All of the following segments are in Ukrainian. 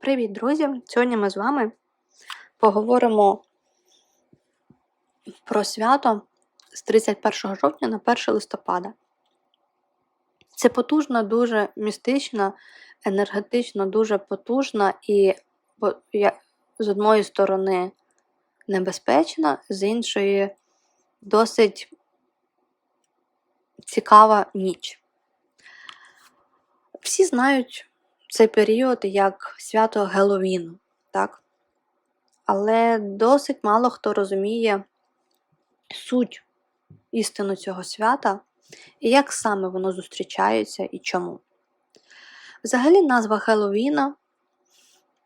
Привіт, друзі! Сьогодні ми з вами поговоримо про свято з 31 жовтня на 1 листопада. Це потужна, дуже містична, енергетично дуже потужна і з одної сторони небезпечна, з іншої досить цікава ніч. Всі знають цей період як свято Геловіну, так? Але досить мало хто розуміє суть істину цього свята і як саме воно зустрічається і чому. Взагалі, назва Геловіна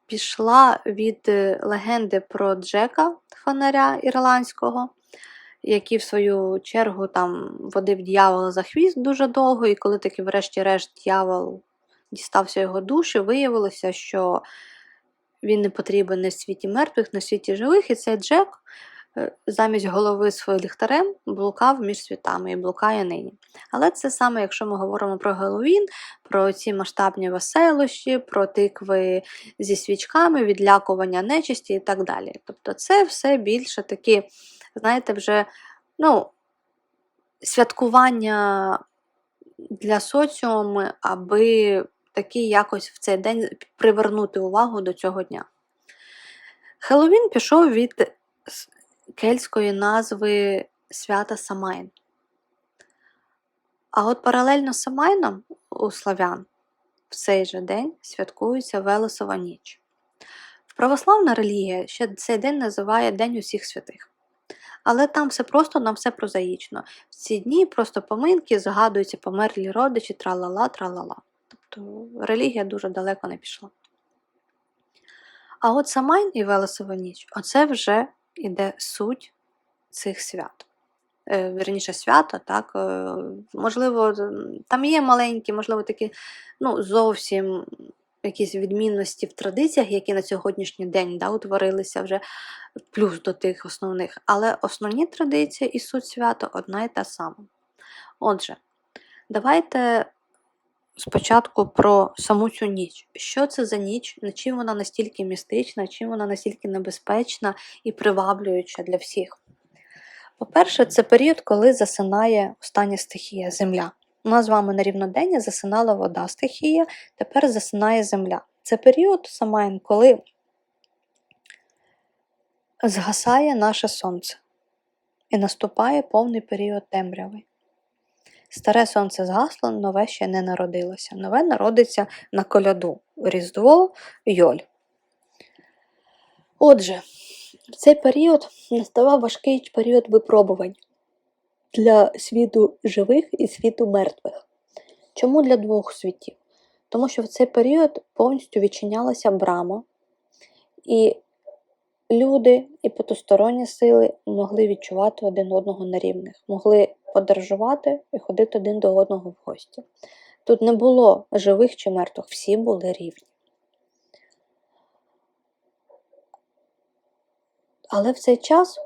пішла від е, легенди про Джека Фонаря ірландського, який в свою чергу там водив дьявола за хвіст дуже довго, і коли таки, врешті-решт, дьявол дістався його душі, виявилося, що він не потрібен в світі мертвих, в світі живих, і цей Джек е, замість голови своїм ліхтарем блукав між світами і блукає нині. Але це саме, якщо ми говоримо про Геловін, про ці масштабні веселощі, про тикви зі свічками, відлякування нечисті і так далі. Тобто це все більше такі, знаєте, вже ну, святкування для соціуму, аби таки якось в цей день привернути увагу до цього дня. Хеллоуін пішов від кельтської назви свята Самайн. А от паралельно з Самайном у славян в цей же день святкується Велесова ніч. Православна релігія ще цей день називає День усіх святих. Але там все просто, нам все прозаїчно. В ці дні просто поминки, згадуються померлі родичі, тралала, тралала. Тобто релігія дуже далеко не пішла. А от Самайн і Велесова ніч оце вже іде суть цих свят. Е, Вірніше свято, так. е, Можливо, там є маленькі, можливо, такі, ну, зовсім якісь відмінності в традиціях, які на сьогоднішній день да, утворилися вже плюс до тих основних. Але основні традиції і суть свята одна і та сама. Отже, давайте спочатку про саму цю ніч. Що це за ніч? На чим вона настільки містична, чим вона настільки небезпечна і приваблююча для всіх? По-перше, це період, коли засинає остання стихія земля. У нас з вами на рівнодення засинала вода стихія, тепер засинає земля. Це період Самайн, коли згасає наше сонце і наступає повний період темряви. Старе сонце згасло, нове ще не народилося. Нове народиться на коляду Різдво Йоль. Отже, в цей період наставав важкий період випробувань для світу живих і світу мертвих. Чому для двох світів? Тому що в цей період повністю відчинялася брама, і люди і потусторонні сили могли відчувати один одного на рівних, могли подорожувати і ходити один до одного в гості. Тут не було живих чи мертвих, всі були рівні. Але в цей час,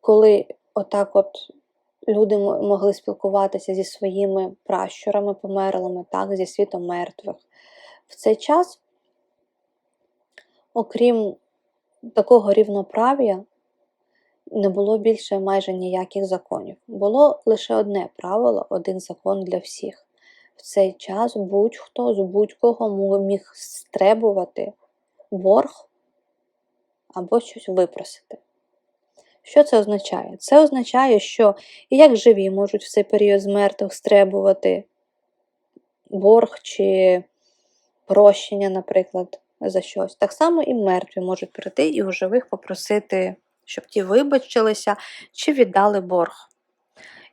коли отак от люди могли спілкуватися зі своїми пращурами померлими, так, зі світом мертвих, в цей час, окрім такого рівноправ'я, не було більше майже ніяких законів. Було лише одне правило, один закон для всіх. В цей час будь-хто з будь-кого міг стребувати борг або щось випросити. Що це означає? Це означає, що і як живі можуть в цей період з мертвих стребувати борг чи прощення, наприклад, за щось. Так само і мертві можуть прийти і у живих попросити, щоб ті вибачилися чи віддали борг.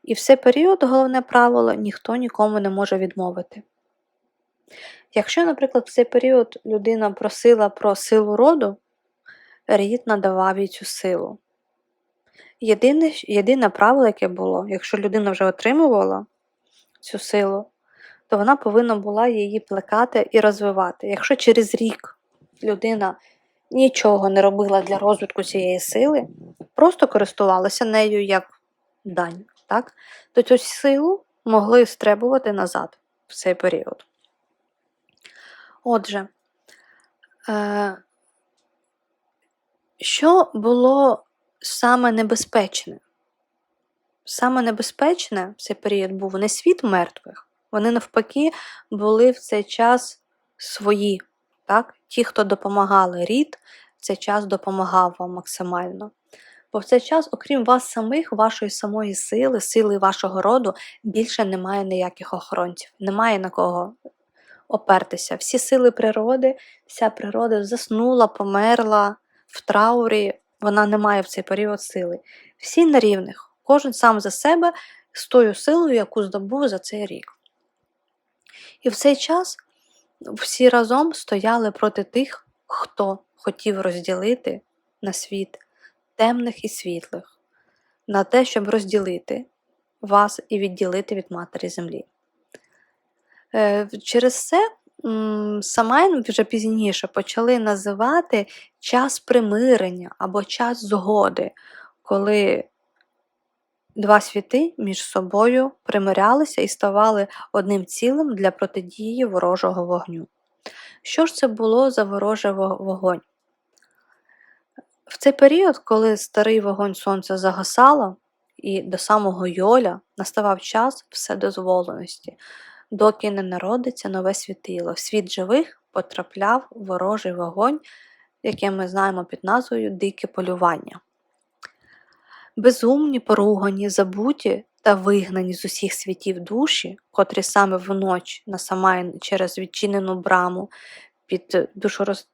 І в цей період головне правило ніхто нікому не може відмовити. Якщо, наприклад, в цей період людина просила про силу роду, рід надавав їй цю силу. Єдине, єдине правило, яке було, якщо людина вже отримувала цю силу, то вона повинна була її плекати і розвивати. Якщо через рік людина нічого не робила для розвитку цієї сили, просто користувалася нею як дань, так? то цю силу могли стребувати назад в цей період. Отже, Е, що було саме небезпечне? Саме небезпечне в цей період був не світ мертвих, вони навпаки були в цей час свої. Так? Ті, хто допомагали рід, в цей час допомагав вам максимально. Бо в цей час, окрім вас самих, вашої самої сили, сили вашого роду, більше немає ніяких охоронців, немає на кого опертися. Всі сили природи, вся природа заснула, померла в траурі, вона не має в цей період сили. Всі на рівних, кожен сам за себе з тою силою, яку здобув за цей рік. І в цей час всі разом стояли проти тих, хто хотів розділити на світ темних і світлих, на те, щоб розділити вас і відділити від Матері Землі. Е, через це Самайн вже пізніше почали називати час примирення або час згоди, коли два світи між собою примирялися і ставали одним цілим для протидії ворожого вогню. Що ж це було за ворожий вогонь? В цей період, коли старий вогонь сонця загасало, і до самого Йоля наставав час вседозволеності, доки не народиться нове світило. В світ живих потрапляв ворожий вогонь, який ми знаємо під назвою Дике полювання. Безумні, поругані, забуті та вигнані з усіх світів душі, котрі саме вночі на Самайн через відчинену браму під душороз...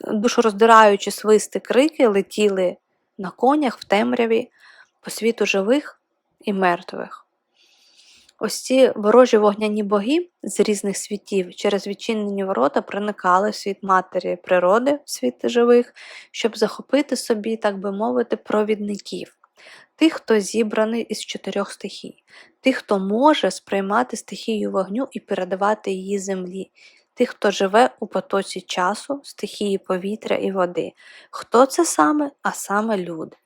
душороздираючі свисти крики летіли на конях в темряві по світу живих і мертвих. Ось ці ворожі вогняні боги з різних світів через відчинені ворота проникали в світ матері природи, в світ живих, щоб захопити собі, так би мовити, провідників, тих, хто зібраний із чотирьох стихій, тих, хто може сприймати стихію вогню і передавати її землі, тих, хто живе у потоці часу, стихії повітря і води. Хто це саме? А саме люди.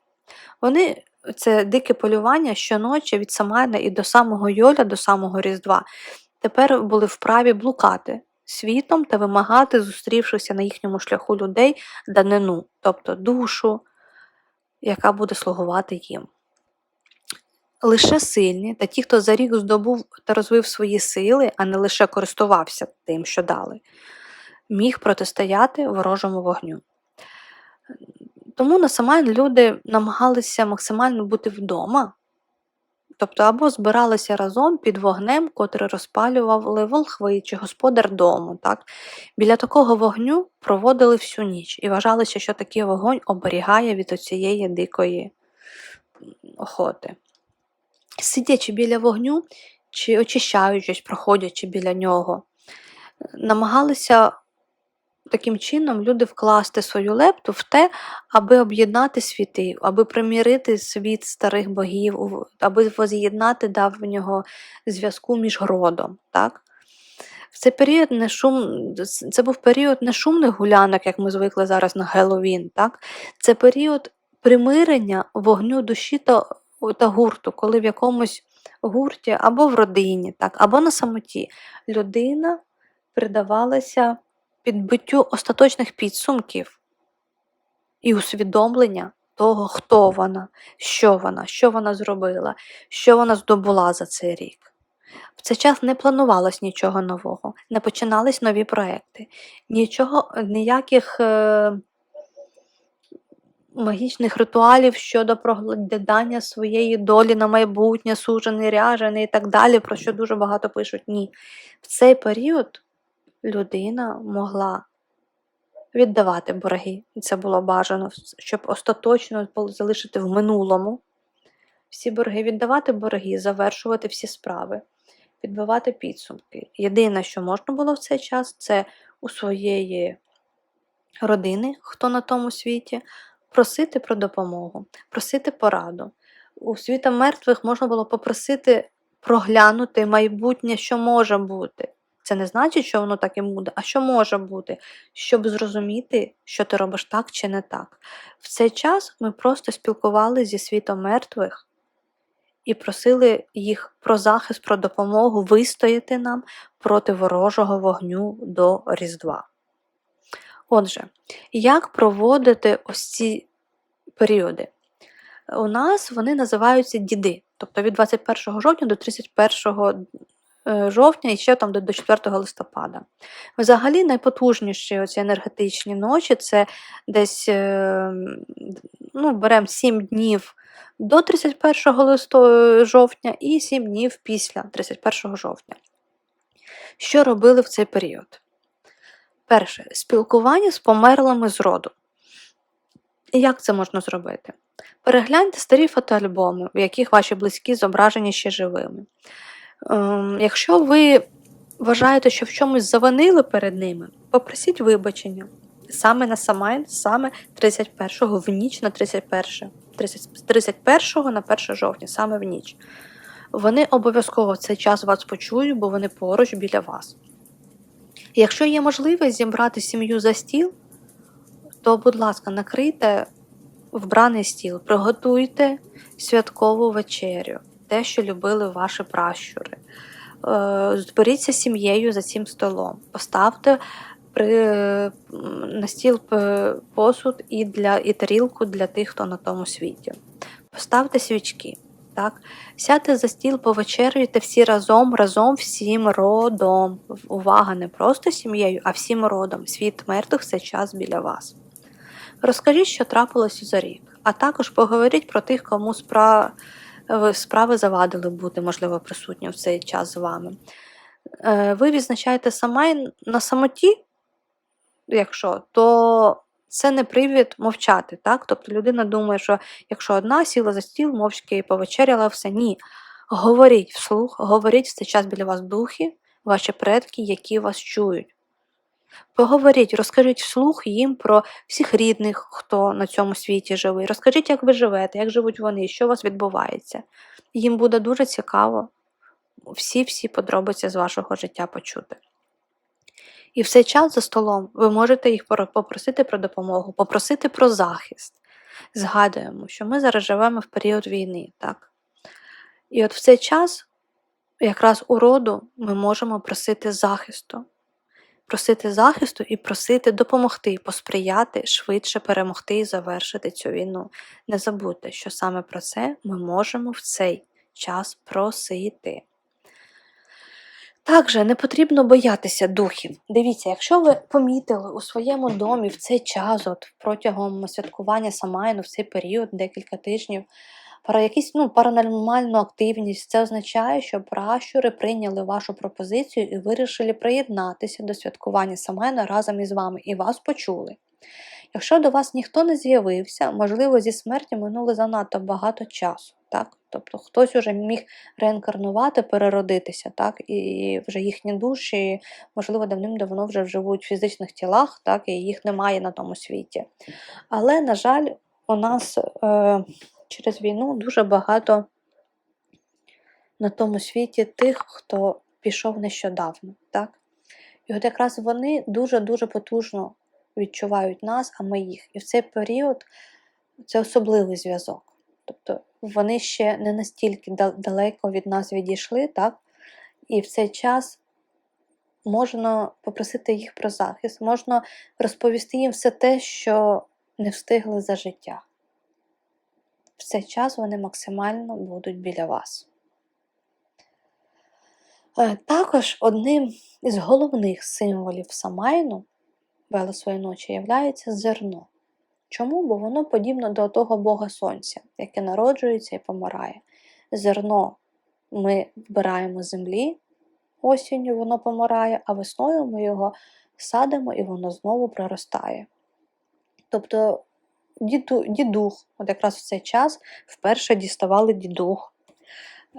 Вони це дике полювання щоночі від Самайна і до самого Йоля, до самого Різдва, тепер були вправі блукати світом та вимагати, зустрівшися на їхньому шляху людей данину, тобто душу, яка буде слугувати їм. Лише сильні та ті, хто за рік здобув та розвив свої сили, а не лише користувався тим, що дали, міг протистояти ворожому вогню. Тому на люди намагалися максимально бути вдома, тобто або збиралися разом під вогнем, котрий розпалювали волхви чи господар дому. Так? Біля такого вогню проводили всю ніч і вважалося, що такий вогонь оберігає від оцієї дикої охоти. Сидячи біля вогню чи очищаючись, проходячи біля нього, намагалися таким чином люди вкласти свою лепту в те, аби об'єднати світи, аби примірити світ старих богів, аби воз'єднати давнього зв'язку між родом. Так? В період не шум, це був період не шумних гулянок, як ми звикли зараз на Геловін. Це період примирення вогню душі та, та гурту, коли в якомусь гурті або в родині, так, або на самоті людина придавалася підбиттю остаточних підсумків і усвідомлення того, хто вона, що вона, що вона зробила, що вона здобула за цей рік. В цей час не планувалось нічого нового, не починались нові проекти, нічого, ніяких е, магічних ритуалів щодо проглядання своєї долі на майбутнє, сужений, ряжений і так далі, про що дуже багато пишуть. Ні. В цей період людина могла віддавати борги, і це було бажано, щоб остаточно залишити в минулому всі борги, віддавати борги, завершувати всі справи, підбивати підсумки. Єдине, що можна було в цей час, це у своєї родини, хто на тому світі, просити про допомогу, просити пораду. У світа мертвих можна було попросити проглянути майбутнє, що може бути. Це не значить, що воно так і буде, а що може бути, щоб зрозуміти, що ти робиш так чи не так. В цей час ми просто спілкувалися зі світом мертвих і просили їх про захист, про допомогу вистояти нам проти ворожого вогню до Різдва. Отже, як проводити ось ці періоди? У нас вони називаються діди, тобто від 21 жовтня до 31 е, жовтня і ще там до до 4 листопада. Взагалі найпотужніші оці енергетичні ночі це десь е, ну, беремо 7 днів до 31 листо- жовтня і 7 днів після 31 жовтня. Що робили в цей період? Перше спілкування з померлими з роду. Як це можна зробити? Перегляньте старі фотоальбоми, в яких ваші близькі зображені ще живими. Ем, якщо ви вважаєте, що в чомусь завинили перед ними, попросіть вибачення саме на Самайн, саме 31-го, в ніч на 31, 30 з 31 на 1 жовтня, саме в ніч. Вони обов'язково в цей час вас почують, бо вони поруч біля вас. Якщо є можливість зібрати сім'ю за стіл, то, будь ласка, накрийте вбраний стіл, приготуйте святкову вечерю, те, що любили ваші пращури. Е, Зберіться сім'єю за цим столом, поставте при, на стіл посуд і, для, і тарілку для тих, хто на тому світі. Поставте свічки. Так? Сядьте за стіл, повечерюйте всі разом, разом всім родом. Увага, не просто сім'єю, а всім родом. Світ мертвих це час біля вас. Розкажіть, що трапилося за рік, а також поговоріть про тих, кому спра... справи завадили бути, можливо, присутні в цей час з вами. Е, Ви відзначаєте саме на самоті, якщо, то це не привід мовчати. Так? Тобто людина думає, що якщо одна сіла за стіл, мовчки і повечеряла, все ні. Говоріть вслух, говоріть в цей час біля вас духи, ваші предки, які вас чують. Поговоріть, розкажіть вслух їм про всіх рідних, хто на цьому світі живий. Розкажіть, як ви живете, як живуть вони, що у вас відбувається. Їм буде дуже цікаво всі-всі подробиці з вашого життя почути. І в цей час за столом ви можете їх попросити про допомогу, попросити про захист. Згадуємо, що ми зараз живемо в період війни, так? І от в цей час, якраз у роду, ми можемо просити захисту. Просити захисту і просити допомогти, посприяти швидше перемогти і завершити цю війну. Не забудьте, що саме про це ми можемо в цей час просити. Також не потрібно боятися духів. Дивіться, якщо ви помітили у своєму домі в цей час, от протягом святкування Самайну, в цей період, декілька тижнів, про якусь ну, паранормальну активність, це означає, що пращури прийняли вашу пропозицію і вирішили приєднатися до святкування Самайну разом із вами і вас почули. Якщо до вас ніхто не з'явився, можливо, зі смерті минуло занадто багато часу. Так? Тобто хтось уже міг реінкарнувати, переродитися, так? і вже їхні душі, можливо, давним-давно вже живуть в фізичних тілах, так? і їх немає на тому світі. Але, на жаль, у нас е, через війну дуже багато на тому світі тих, хто пішов нещодавно. Так? І от якраз вони дуже-дуже потужно відчувають нас, а ми їх. І в цей період це особливий зв'язок. Тобто вони ще не настільки далеко від нас відійшли, так? І в цей час можна попросити їх про захист, можна розповісти їм все те, що не встигли за життя. В цей час вони максимально будуть біля вас. Е, Також одним із головних символів Самайну Велесої ночі являється зерно. Чому? Бо воно подібно до того Бога Сонця, яке народжується і помирає. Зерно ми вбираємо з землі, осінню воно помирає, а весною ми його садимо і воно знову проростає. Тобто діду, дідух, от якраз в цей час вперше діставали дідух.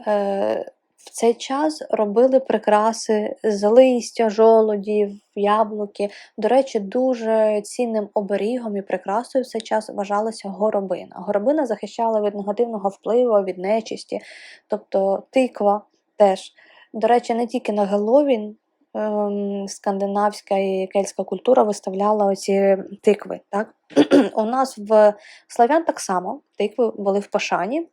Е, в цей час робили прикраси з листя, жолудів, яблуки. До речі, дуже цінним оберігом і прикрасою в цей час вважалася горобина. Горобина захищала від негативного впливу, від нечисті, тобто тиква теж. До речі, не тільки на Геловін ем, скандинавська і кельтська культура виставляла оці тикви. Так? У нас в славян так само тикви були в пошані.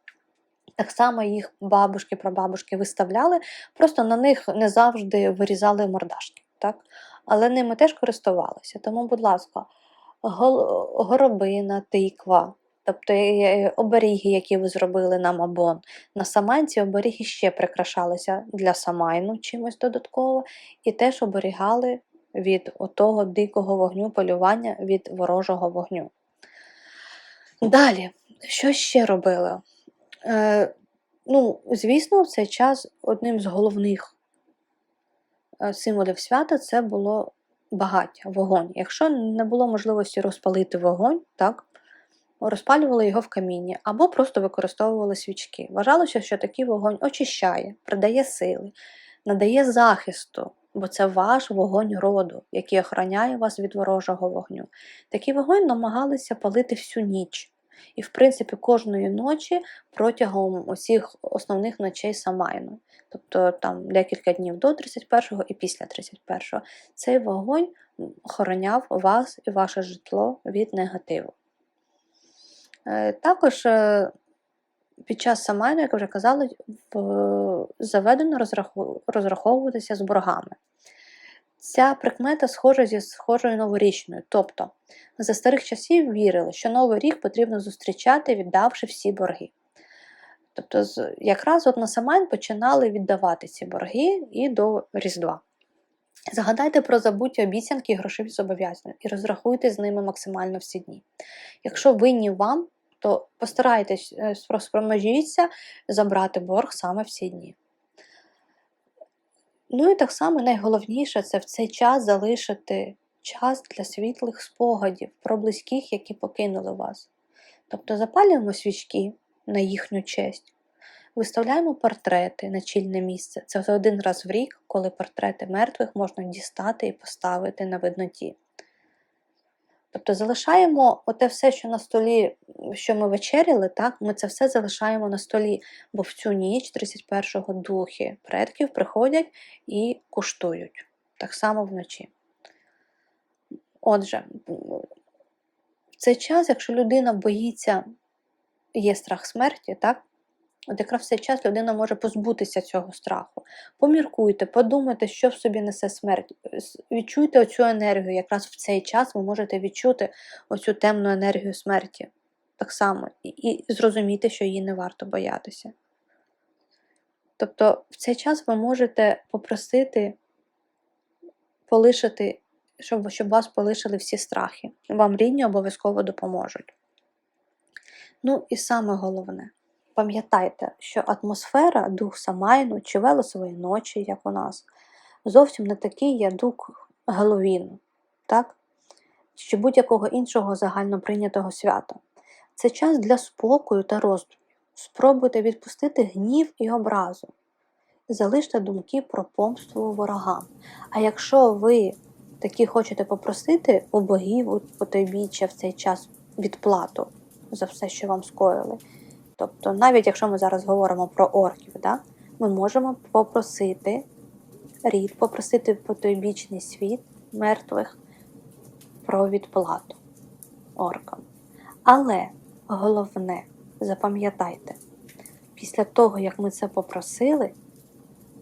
Так само їх бабушки, прабабушки виставляли, просто на них не завжди вирізали мордашки. Так? але ними теж користувалися. Тому, будь ласка, горобина, тиква, тобто оберіги, які ви зробили на мабон. На саманці оберіги ще прикрашалися для самайну чимось додатково, і теж оберігали від отого дикого вогню полювання від ворожого вогню. Далі, що ще робили? Е, ну, звісно, в цей час одним з головних е, символів свята це було багаття, вогонь. Якщо не було можливості розпалити вогонь, так, розпалювали його в камінні або просто використовували свічки. Вважалося, що такий вогонь очищає, придає сили, надає захисту, бо це ваш вогонь роду, який охороняє вас від ворожого вогню. Такий вогонь намагалися палити всю ніч. І, в принципі, кожної ночі протягом усіх основних ночей Самайну. Тобто там декілька днів до 31-го і після 31-го. Цей вогонь охороняв вас і ваше житло від негативу. Е, Також е, під час Самайну, як вже казали, заведено розраховуватися з боргами. Ця прикмета схожа зі схожою новорічною. Тобто, за старих часів вірили, що Новий рік потрібно зустрічати, віддавши всі борги. Тобто, якраз от на Самайн починали віддавати ці борги і до Різдва. Згадайте про забуті обіцянки і грошові зобов'язання і розрахуйте з ними максимально всі дні. Якщо винні вам, то постарайтесь, е, спро- спромежіться забрати борг саме в ці дні. Ну і так само найголовніше це в цей час залишити час для світлих спогадів про близьких, які покинули вас. Тобто запалюємо свічки на їхню честь, виставляємо портрети на чільне місце. Це один раз в рік, коли портрети мертвих можна дістати і поставити на видноті. Тобто залишаємо оте все, що на столі, що ми вечеряли, так, ми це все залишаємо на столі, бо в цю ніч 31-го духи предків приходять і куштують. Так само вночі. Отже, в цей час, якщо людина боїться, є страх смерті, так? От якраз в цей час людина може позбутися цього страху. Поміркуйте, подумайте, що в собі несе смерть. Відчуйте оцю енергію. Якраз в цей час ви можете відчути оцю темну енергію смерті. Так само, і, зрозуміти, що її не варто боятися. Тобто в цей час ви можете попросити полишити, щоб, щоб вас полишили всі страхи. Вам рідні обов'язково допоможуть. Ну і саме головне, пам'ятайте, що атмосфера, дух Самайну чи Велесової ночі, як у нас, зовсім не такий є дух Геловіну, так? чи будь-якого іншого загальноприйнятого свята. Це час для спокою та роздумів. Спробуйте відпустити гнів і образу. Залиште думки про помсту ворогам. А якщо ви такі хочете попросити у богів у потойбіччя в цей час відплату за все, що вам скоїли, тобто, навіть якщо ми зараз говоримо про орків, да, ми можемо попросити рід, попросити потойбічний світ мертвих про відплату оркам. Але головне, запам'ятайте, після того, як ми це попросили,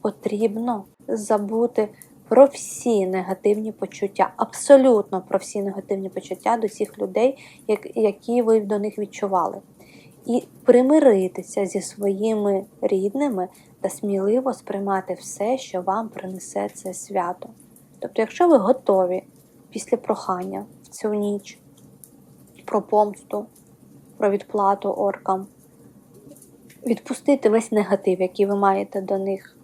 потрібно забути про всі негативні почуття, абсолютно про всі негативні почуття до цих людей, які ви до них відчували. І примиритися зі своїми рідними та сміливо сприймати все, що вам принесе це свято. Тобто, якщо ви готові після прохання в цю ніч про помсту, про відплату оркам, відпустити весь негатив, який ви маєте до них,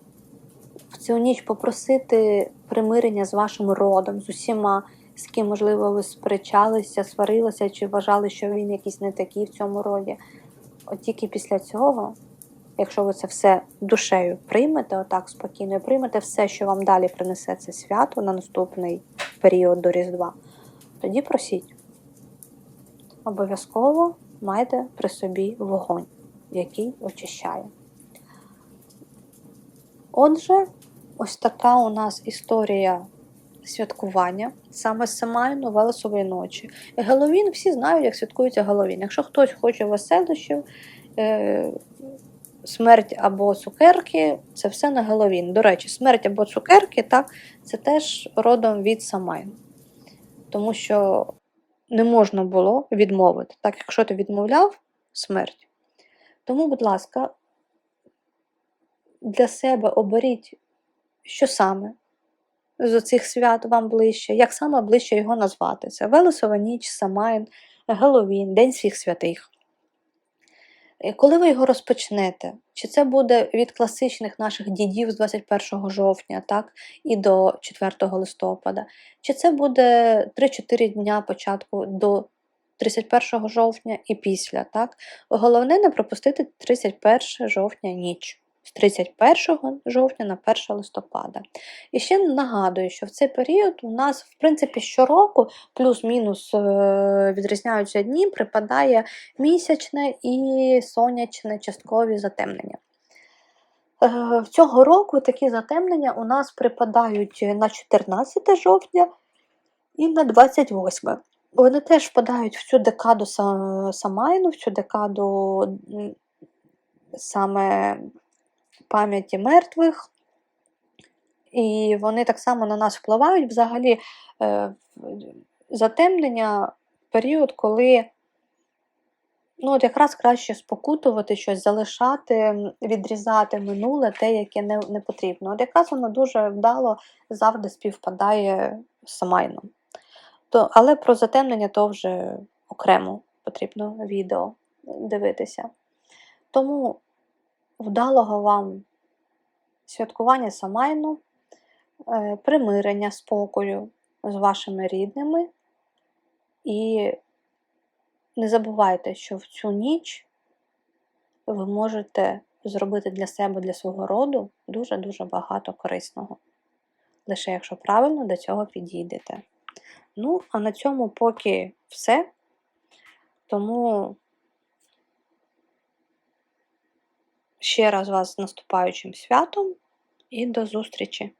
в цю ніч попросити примирення з вашим родом, з усіма, з ким, можливо, ви сперечалися, сварилися чи вважали, що він якийсь не такий в цьому роді. От тільки після цього, якщо ви це все душею приймете, отак спокійно, приймете все, що вам далі принесе це свято на наступний період до Різдва, тоді просіть. Обов'язково майте при собі вогонь, який очищає. Отже, ось така у нас історія святкування саме Самайну Велесової ночі. Геловін всі знають, як святкується Геловін. Якщо хтось хоче веселощів, е, смерть або цукерки це все на Геловін. До речі, смерть або цукерки, так, це теж родом від Самайн. Тому що не можна було відмовити, так, якщо ти відмовляв смерть. Тому, будь ласка, для себе оберіть, що саме з цих свят вам ближче, як саме ближче його назвати. Це Велесова ніч, Самайн, Геловін, День всіх святих. Коли ви його розпочнете, чи це буде від класичних наших дідів з 21 жовтня, так, і до 4 листопада, чи це буде 3-4 дня початку до 31 жовтня і після, так? Головне не пропустити 31 жовтня ніч. З 31 жовтня на 1 листопада. І ще нагадую, що в цей період у нас, в принципі, щороку плюс-мінус е, відрізняються дні, припадає місячне і сонячне часткові затемнення. Е, цього року такі затемнення у нас припадають на 14 жовтня і на 28. Вони теж впадають в цю декаду Самайну, в цю декаду саме пам'яті мертвих. І вони так само на нас впливають. Взагалі, е, затемнення період, коли ну, от якраз краще спокутувати щось, залишати, відрізати минуле, те, яке не, не потрібно. От якраз воно дуже вдало завжди співпадає Самайном. То, але про затемнення то вже окремо потрібно відео дивитися. Тому вдалого вам святкування Самайну, е, примирення спокою з вашими рідними. І не забувайте, що в цю ніч ви можете зробити для себе, для свого роду дуже-дуже багато корисного. Лише якщо правильно до цього підійдете. Ну, а на цьому поки все. Тому ще раз вас з наступаючим святом і до зустрічі!